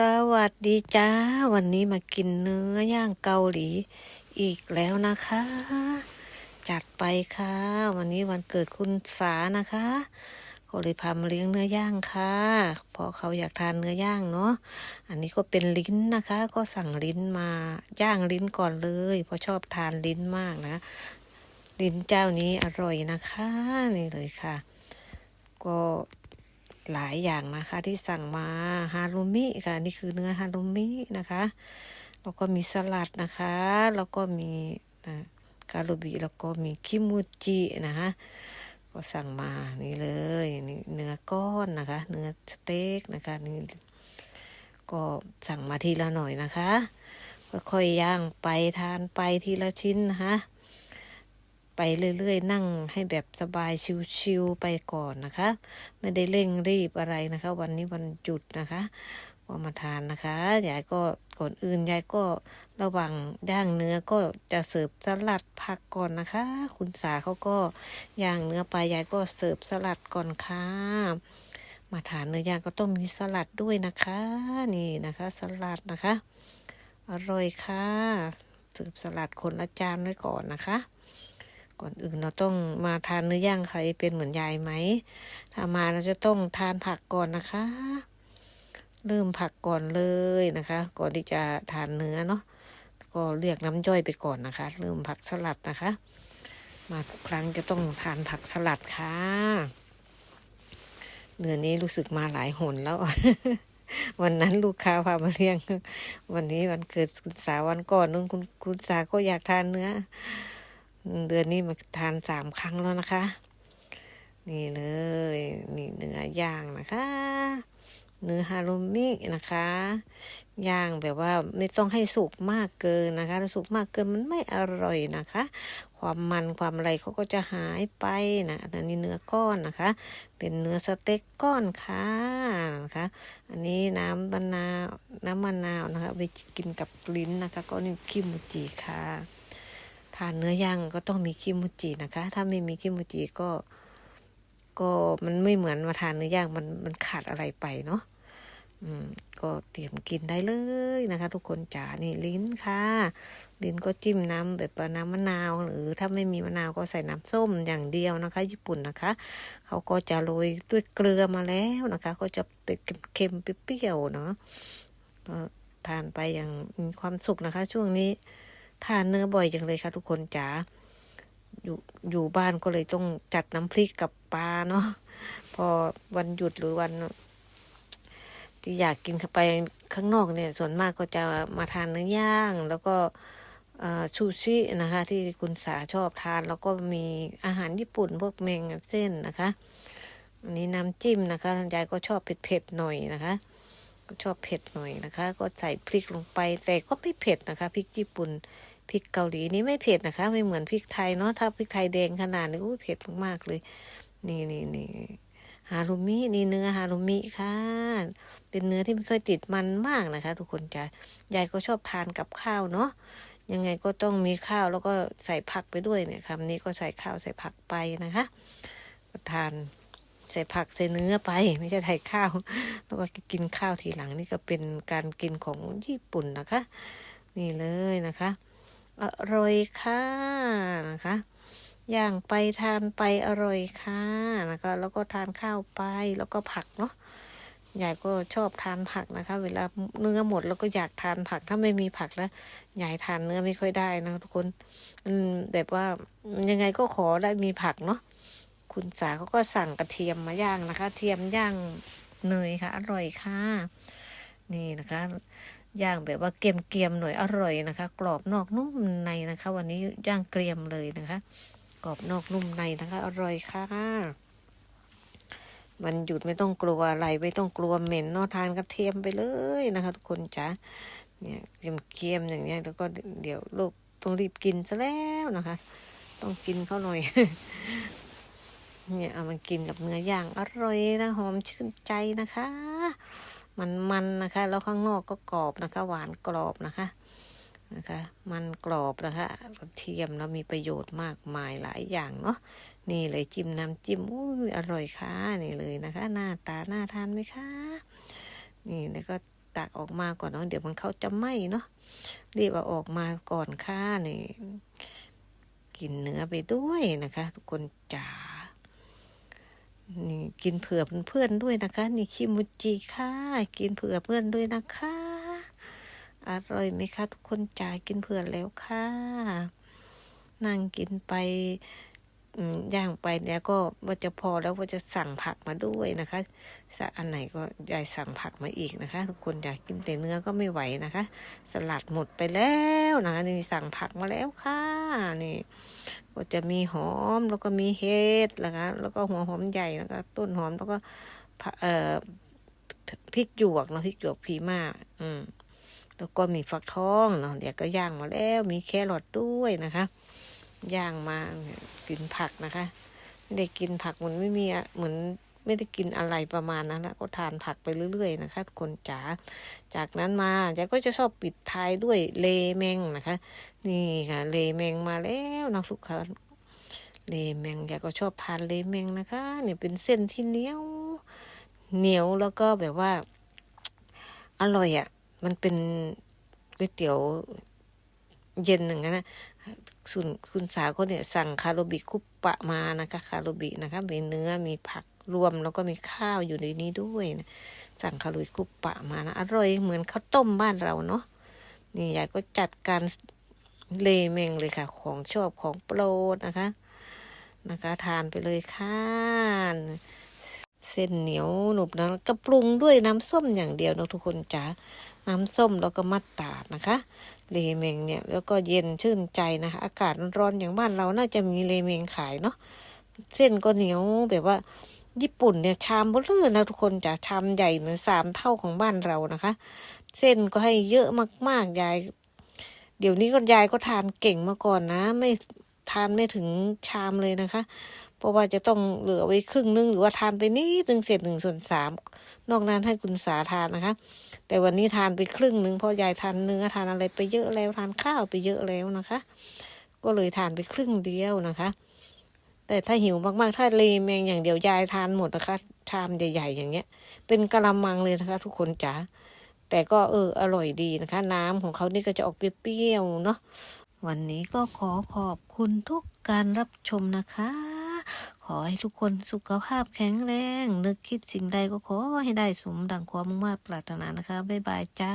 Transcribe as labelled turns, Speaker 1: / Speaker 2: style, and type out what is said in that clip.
Speaker 1: สวัสดีจ้า วันนี้มากินเนื้อย่างเกาหลีอีกแล้วนะคะ จัดไปค่ะ วันนี้วันเกิดคุณสานะคะ ก็เลยพามาเลี้ยงเนื้อย่างค่ะ เพราะเขาอยากทานเนื้อย่างเนาะอันนี้ก็เป็นลิ้นนะคะ ก็สั่งลิ้นมาย่างลิ้นก่อนเลย เพราะชอบทานลิ้นมากนะ ลิ้นเจ้านี้อร่อยนะคะนี่เลยค่ะ ก็ หลายอย่างนะคะที่สั่งมาฮารุมิค่ะนี่คือเนื้อฮารุมินะคะแล้วก็มีสลัดนะคะ แล้วก็มีนะการุบิแล้วก็มีคิมูจินะคะก็สั่งมานี่เลยนี่เนื้อก้อนนะคะ เนื้อสเต็กนะคะนี่ก็สั่งมาทีละหน่อยนะคะค่อยๆย่างไปทานไปทีละชิ้นนะคะ ไปเรื่อยๆ นั่งให้แบบสบายชิวๆไปก่อนนะคะ ไม่ได้เร่งรีบอะไรนะคะ วันนี้วันหยุดนะคะก็มาทานนะคะยายก็ก่อนอื่นยายก็ระหว่างย่างเนื้อก็จะเสิร์ฟสลัดผักก่อนนะคะ คุณสาเขาก็ย่างเนื้อไปยายก็เสิร์ฟสลัดก่อนค่ะมาทานเนื้อย่างก็ต้องมีสลัดด้วยนะคะ นี่นะคะ สลัดนะคะ อร่อยค่ะเสิร์ฟสลัดคนละจานไว้ก่อนนะคะ ก่อนอื่นเราต้องมาทานเนื้อย่างใครเป็นเหมือนยายไหม ถ้ามาเราจะต้องทานผักก่อนนะคะ เริ่มผักก่อนเลยนะคะ ก่อนที่จะทานเนื้อเนาะ ก็เรียกน้ำย่อยไปก่อนนะคะ เริ่มผักสลัดนะคะ มาทุกครั้งจะต้องทานผักสลัดค่ะเดือนนี้รู้สึกมาหลายหนแล้ว วันนั้นลูกค้าพามาเลี้ยง วันนี้วันเกิดคุณสาวันก่อนนู้นคุณคุณสาก็อยากทานเนื้อ เดือนนี้มาทานสามครั้งแล้วนะคะ นี่เลย นี่เนื้อย่างนะคะ เนื้อฮารุมินะคะ ย่างแบบว่าไม่ต้องให้สุกมากเกินนะคะถ้าสุกมากเกินมันไม่อร่อยนะคะ ความมันความอะไรเขาก็จะหายไปนะอันนี้เนื้อก้อนนะคะ เป็นเนื้อสเต็กก้อนค่ะนะคะ อันนี้น้ำมะนาวน้ำมะนาวนะคะไปกินกับลิ้นนะคะ ก็นี่คิมูจิค่ะ ทานเนื้อย่างก็ต้องมีคิมูจินะคะ ถ้าไม่มีคิมูจิก็ ก็มันไม่เหมือนมาทานเนื้อย่างมันมันขาดอะไรไปเนาะอืมก็เตรียมกินได้เลยนะคะ ทุกคนจ๋านี่ลิ้นค่ะ ลิ้นก็จิ้มน้ำแบบน้ำมะนาว หรือถ้าไม่มีมะนาวก็ใส่น้ำส้มอย่างเดียวนะคะ ญี่ปุ่นนะคะ เขาก็จะโรยด้วยเกลือมาแล้วนะคะ ก็จะเป็นเค็มเปรี้ยวเนาะก็ทานไปอย่างมีความสุขนะคะ ช่วงนี้ ทานเนื้อบ่อยจังเลยค่ะทุกคนจ๋าอยู่อยู่บ้านก็เลยต้องจัดน้ำพริกกับปลาเนาะพอวันหยุดหรือวันที่อยากกินเข้าไปข้างนอกเนี่ย ส่วนมากก็จะมาทานเนื้อย่างแล้วก็ชูชินะคะ ที่คุณสาชอบทาน แล้วก็มีอาหารญี่ปุ่นพวกเมงเส้นนะคะ อันนี้น้ำจิ้มนะคะยายก็ชอบเผ็ดๆหน่อยนะคะ ชอบเผ็ดหน่อยนะคะ ก็ใส่พริกลงไปแต่ก็ไม่เผ็ดนะคะพริกญี่ปุ่นพริกเกาหลีนี่ไม่เผ็ดนะคะ ไม่เหมือนพริกไทยเนาะถ้าพริกไทยแดงขนาดนี้อุ้เผ็ดมากๆเลย นี่นี่นี่ฮารุมินี่เนื้อฮารุมิค่ะ เป็นเนื้อที่ไม่ค่อยติดมันมากนะคะ ทุกคนจ้ะยายก็ชอบทานกับข้าวเนาะยังไงก็ต้องมีข้าวแล้วก็ใส่ผักไปด้วยเนี่ยคำนี้ก็ใส่ข้าวใส่ผักไปนะคะทาน ใส่ผักใส่เนื้อไป ไม่ใช่ไทยข้าว แล้วก็กินข้าวทีหลังนี่ก็เป็นการกินของญี่ปุ่นนะคะ นี่เลยนะคะอร่อยค่ะนะคะย่างไปทานไปอร่อยค่ะนะคะ แล้วก็ทานข้าวไปแล้วก็ผักเนาะยายก็ชอบทานผักนะคะ เวลาเนื้อหมดแล้วก็อยากทานผักถ้าไม่มีผักแล้วยายทานเนื้อไม่ค่อยได้นะทุกคน อืมแบบว่ายังไงก็ขอได้มีผักเนาะ คุณสาเขาก็สั่งกระเทียมมาย่างนะคะ เทียมย่างเนยค่ะ อร่อยค่ะ นี่นะคะย่างแบบว่าเกรียมๆหน่อยอร่อยนะคะ กรอบนอกนุ่มในนะคะ วันนี้ย่างเกรียมเลยนะคะ กรอบนอกนุ่มในนะคะ อร่อยค่ะมันหยุดไม่ต้องกลัวอะไรไม่ต้องกลัวเหม็นนอทานกระเทียมไปเลยนะคะ ทุกคนจ้ะเนี่ยเกียมๆอย่างเงี้ยแล้วก็เดี๋ยวลูกต้องรีบกินซะแล้วนะคะ ต้องกินเขาหน่อย เนี่ยเอามันกินกับเนื้อย่างอร่อยนะหอมชื่นใจนะคะ มันมันนะคะ แล้วข้างนอกก็กรอบนะคะ หวานกรอบนะคะนะคะ มันกรอบนะคะกระเทียมแล้วมีประโยชน์มากมายหลายอย่างเนาะนี่เลยจิ้มน้ำจิ้มอุ้ยอร่อยค่ะนี่เลยนะคะ หน้าตาหน่าทานไหมคะนี่แล้วก็ตักออกมาก่อนเนาะเดี๋ยวมันเขาจะไหม้เนาะรีบเอาออกมาก่อนค่ะนี่กินเนื้อไปด้วยนะคะ ทุกคนจ๋า นี่กินเผื่อเพื่อนด้วยนะคะ นี่คิมูจิค่ะ กินเผื่อเพื่อนด้วยนะคะ อร่อยไหมคะทุกคนจ๋ายกินเผื่อแล้วค่ะ นั่งกินไปอย่างไปเนี่ยก็ว่าจะพอแล้วว่าจะสั่งผักมาด้วยนะคะสะอันไหนก็ยายสั่งผักมาอีกนะคะ ทุกคนอยากกินแต่เนื้อก็ไม่ไหวนะคะ สลัดหมดไปแล้วนะคะนี่สั่งผักมาแล้วค่ะนี่ ก็จะมีหอมแล้วก็มีเฮดนะคะแล้วก็หัวหอมใหญ่แล้วก็ต้นหอมแล้วก็เอ่อพริกหยวกเนาะพริกหยวกพีมากอืมแล้วก็มีฟักทองเนาะเดี๋ยวก็ย่างมาแล้ว มีแครอทด้วยนะคะ ย่างมากินผักนะคะไม่ได้กินผักเหมือนไม่มีอะเหมือน ไม่ได้กินอะไรประมาณนั้นนะก็ทานผักไปเรื่อย ๆ นะคะคนจ๋าจากนั้นมาแกก็จะชอบปิดท้ายด้วยเลแมงนะคะ นี่ค่ะเลแมงมาแล้วนะทุกคนเลแมงแกก็ชอบทานเลแมงนะคะเนี่ยเป็นเส้นที่เหนียวเหนียวแล้วก็แบบว่า อร่อยอะ มันเป็นก๋วยเตี๋ยว เย็นอย่างนั้นนะส่วนคุณสาวก็เนี่ยสั่งคาโรบิคุปปะมานะคะคาโรบินะคะมีเนื้อมีผักรวมแล้วก็มีข้าวอยู่ในนี้ด้วยนะสั่งคาโรบิคุปปะมานะอร่อยเหมือนข้าวต้มบ้านเราเนาะนี่ยายก็จัดการเลเมงเลยค่ะ ของชอบของโปรดนะคะ นะคะ ทานไปเลยค่ะเส้นเหนียวหนุบนะก็ปรุงด้วยน้ำส้มอย่างเดียวนะทุกคนจ๋าน้ำส้มแล้วก็มัตตาดนะคะ เลเมงเนี่ยแล้วก็เย็นชื่นใจนะคะอากาศร้อนๆอย่างบ้านเราน่าจะมีเลเมงขายเนาะเส้นก็เหนียวแบบว่า ญี่ปุ่นเนี่ยชามเบลอนะทุกคนจะชามใหญ่เหมือนสามเท่าของบ้านเรานะคะ เส้นก็ให้เยอะมากๆยาย เดี๋ยวนี้ก็ยายก็ทานเก่งมาก่อนนะ ไม่ทานไม่ถึงชามเลยนะคะ ราะว่าจะต้องเหลือไว้ครึ่งนึงหรือว่าทานไปนิดนึงเศษหนึ่งส่วนสามนอกนั้นให้คุณสาทานนะคะ แต่วันนี้ทานไปครึ่งหนึ่งเพราะยายทานเนื้อทานอะไรไปเยอะแล้วทานข้าวไปเยอะแล้วนะคะ ก็เลยทานไปครึ่งเดียวนะคะ แต่ถ้าหิวมากๆถ้าเลแมงอย่างเดียวยายทานหมดนะคะชามใหญ่ๆอย่างเงี้ย เป็นกะละมังเลยนะคะ ทุกคนจ๋าแต่ก็เอออร่อยดีนะคะ น้ำของเขานี่ก็จะออกเปรี้ยวๆเนาะวันนี้ก็ขอขอบคุณทุกการรับชมนะคะ ขอให้ทุกคนสุขภาพแข็งแรง นึกคิดสิ่งใดก็ขอให้ได้สมดังความมุ่งมา่ปรารถนานะคะ บ๊ายบายจ้า